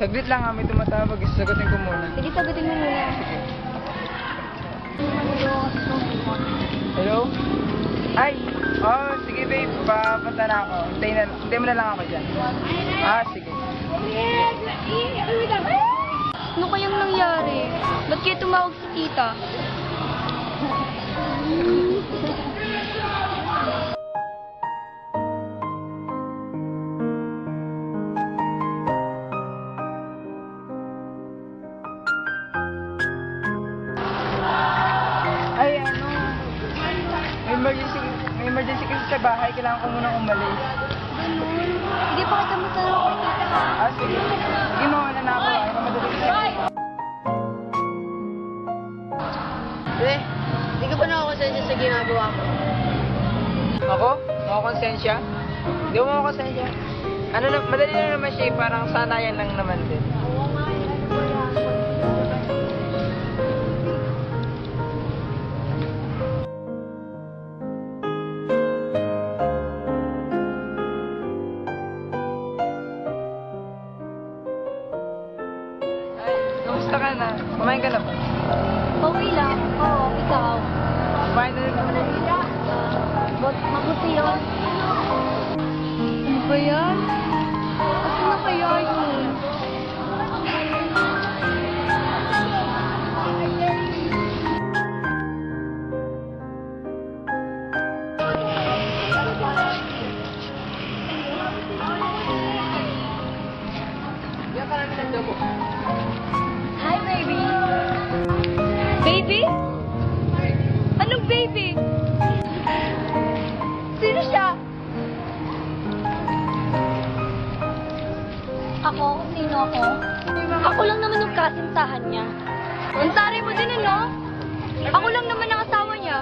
Saglit lang ha, may tumatawag. Sagutin ko muna. Sige, sagutin mo muna. Hello? Ay! Oh, sige babe, papunta na ako. Hintayin na, hintayin mo na lang ako dyan. Ah, sige. Ano kayang nangyari? Ba't kayo tumawag sa tita? Sa bahay. Kailangan ko munang umalis. Ganun. Pakita mo sa ako kay tita. Ah, sige. Sige mo, wala na ako. Ay, mamadali ka. Pre, hindi ka ba nakakonsensya sa ginagawa ko? Ako? Makakonsensya? Hindi mo makakonsensya. Ano na, madali na naman siya eh. Parang sanayan lang naman din. Ay, kamusta ka na? Kumain ka na ba? Okay lang. Oo, ikaw. Kumain na rin ako. But mabuti yun. Ano ba yan? Asa na kaya yun? Yan ako? Ako lang naman yung kasintahan niya. Ang taray mo din, ano? Ako lang naman ang asawa niya.